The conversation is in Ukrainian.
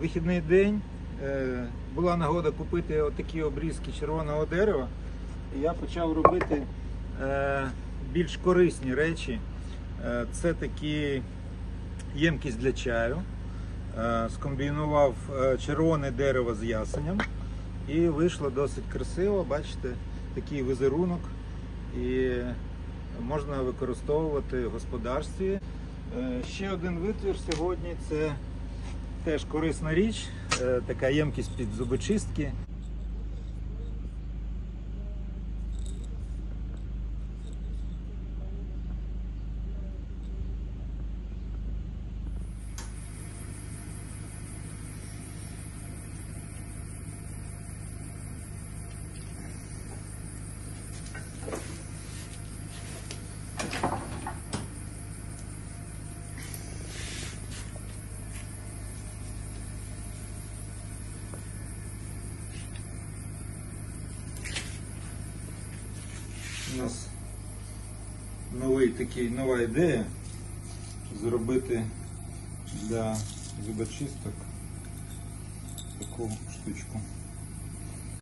вихідний день. Е, Була нагода купити отакі обрізки червоного дерева. І я почав робити е, більш корисні речі. Е, Це такі ємкість для чаю. Скомбінував червоне дерево з ясенем. І вийшло досить красиво. Бачите, такий візерунок. І можна використовувати в господарстві. Ще один витвір сьогодні це теж корисна річ, е, така ємкість під зубочистки. У нас новий такий, нова ідея зробити для зубочисток таку штучку.